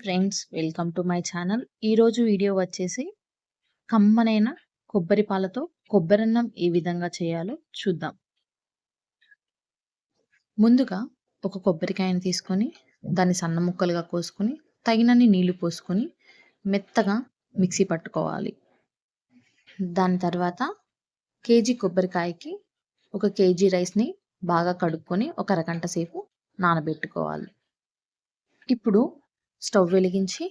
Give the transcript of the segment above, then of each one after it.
Friends welcome to my channel. ఈరోజు video వచ్చేసి కమ్మనైన కొబ్బరి పాలతో కొబ్బరన్నం ఏ విధంగా చేయాలో చూద్దాం. ముందుగా ఒక కొబ్బరికాయని తీసుకొని దాన్ని సన్న ముక్కలుగా కోసుకొని తగినన్ని నీళ్ళు పోసుకొని మెత్తగా మిక్సీ పట్టుకోవాలి. దాని తర్వాత కేజీ కొబ్బరికాయకి ఒక కేజీ రైస్ని బాగా కడుక్కొని ఒక అరగంట సేపు నానబెట్టుకోవాలి. ఇప్పుడు స్టవ్ వెలిగించి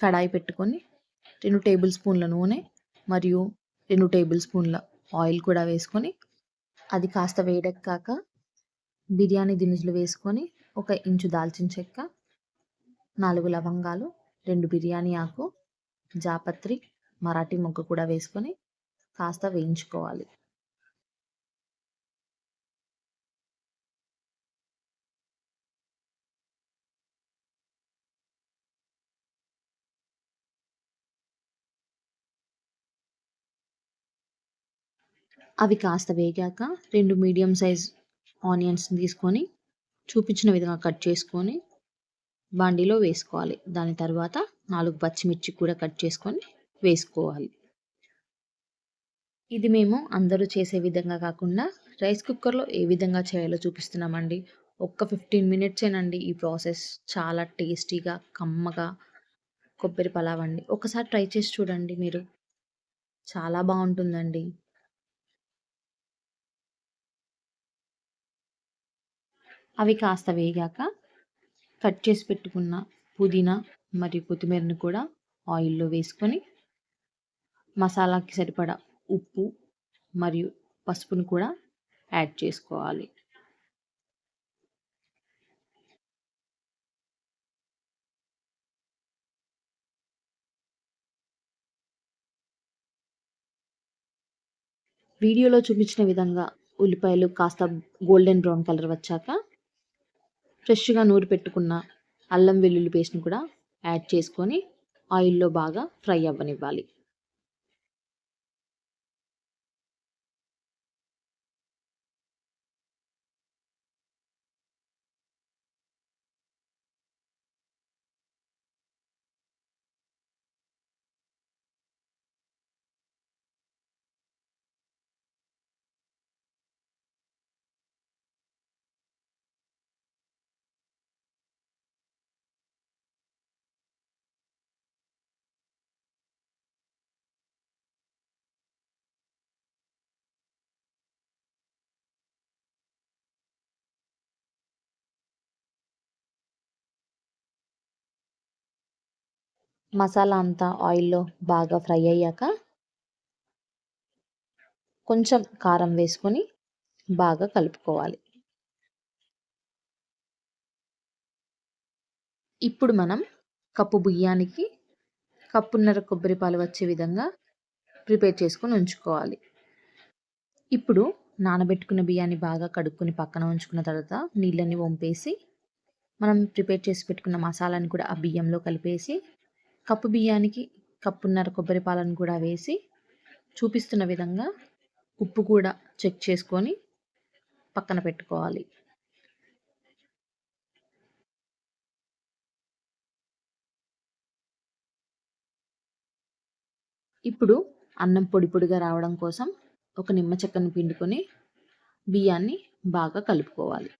కడాయి పెట్టుకొని రెండు టేబుల్ స్పూన్ల నూనె మరియు రెండు టేబుల్ స్పూన్ల ఆయిల్ కూడా వేసుకొని అది కాస్త వేడెక్కాక బిర్యానీ దినుసులు వేసుకొని ఒక ఇంచు దాల్చిన చెక్క నాలుగు లవంగాలు రెండు బిర్యానీ ఆకు జాపత్రి మరాఠీ మొగ్గ కూడా వేసుకొని కాస్త వేయించుకోవాలి. అవి కాస్త వేగాక రెండు మీడియం సైజ్ ఆనియన్స్ తీసుకొని చూపించిన విధంగా కట్ చేసుకొని బండిలో వేసుకోవాలి. దాని తర్వాత నాలుగు పచ్చిమిర్చి కూడా కట్ చేసుకొని వేసుకోవాలి. ఇది మేము అందరూ చేసే విధంగా కాకుండా రైస్ కుక్కర్లో ఏ విధంగా చేయాలో చూపిస్తున్నామండి. ఒక్క ఫిఫ్టీన్ మినిట్సేనండి ఈ ప్రాసెస్. చాలా టేస్టీగా కమ్మగా కొబ్బరి పలావ్ అండి. ఒకసారి ట్రై చేసి చూడండి మీరు. చాలా బాగుంటుందండి. అవి కాస్త వేగాక కట్ చేసి పెట్టుకున్న పుదీనా మరియు కొత్తిమీరని కూడా ఆయిల్లో వేసుకొని మసాలాకి సరిపడా ఉప్పు మరియు పసుపును కూడా యాడ్ చేసుకోవాలి. వీడియోలో చూపించిన విధంగా ఉల్లిపాయలు కాస్త గోల్డెన్ బ్రౌన్ కలర్ వచ్చాక ఫ్రెష్గా నూరి పెట్టుకున్న అల్లం వెల్లుల్లి పేస్ట్ని కూడా యాడ్ చేసుకొని ఆయిల్లో బాగా ఫ్రై అవ్వనివ్వాలి. మసాలా అంతా ఆయిల్లో బాగా ఫ్రై అయ్యాక కొంచెం కారం వేసుకొని బాగా కలుపుకోవాలి. ఇప్పుడు మనం కప్పు బియ్యానికి కప్పున్నర కొబ్బరి పాలు వచ్చే విధంగా ప్రిపేర్ చేసుకొని ఉంచుకోవాలి. ఇప్పుడు నానబెట్టుకున్న బియ్యాన్ని బాగా కడుక్కొని పక్కన ఉంచుకున్న తర్వాత నీళ్ళని వంపేసి మనం ప్రిపేర్ చేసి పెట్టుకున్న మసాలాని కూడా ఆ బియ్యంలో కలిపేసి కప్పు బియ్యానికి కప్పున్నర కొబ్బరి పాలను కూడా వేసి చూపిస్తున్న విధంగా ఉప్పు కూడా చెక్ చేసుకొని పక్కన పెట్టుకోవాలి. ఇప్పుడు అన్నం పొడి పొడిగా రావడం కోసం ఒక నిమ్మ చెక్కను పిండుకొని బియ్యాన్ని బాగా కలుపుకోవాలి.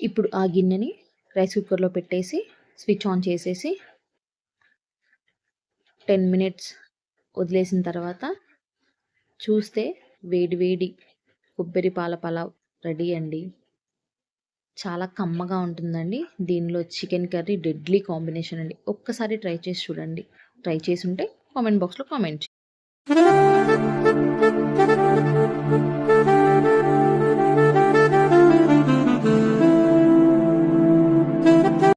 ఇప్పుడు ఆ గిన్నెని రైస్ కుక్కర్లో పెట్టేసి స్విచ్ ఆన్ చేసేసి టెన్ మినిట్స్ వదిలేసిన తర్వాత చూస్తే వేడి వేడి కొబ్బరి పాల పలావ్ రెడీ అండి. చాలా కమ్మగా ఉంటుందండి. దీనిలో చికెన్ కర్రీ డెడ్లీ కాంబినేషన్ అండి. ఒక్కసారి ట్రై చేసి చూడండి. ట్రై చేసి ఉంటే కామెంట్ బాక్స్లో కామెంట్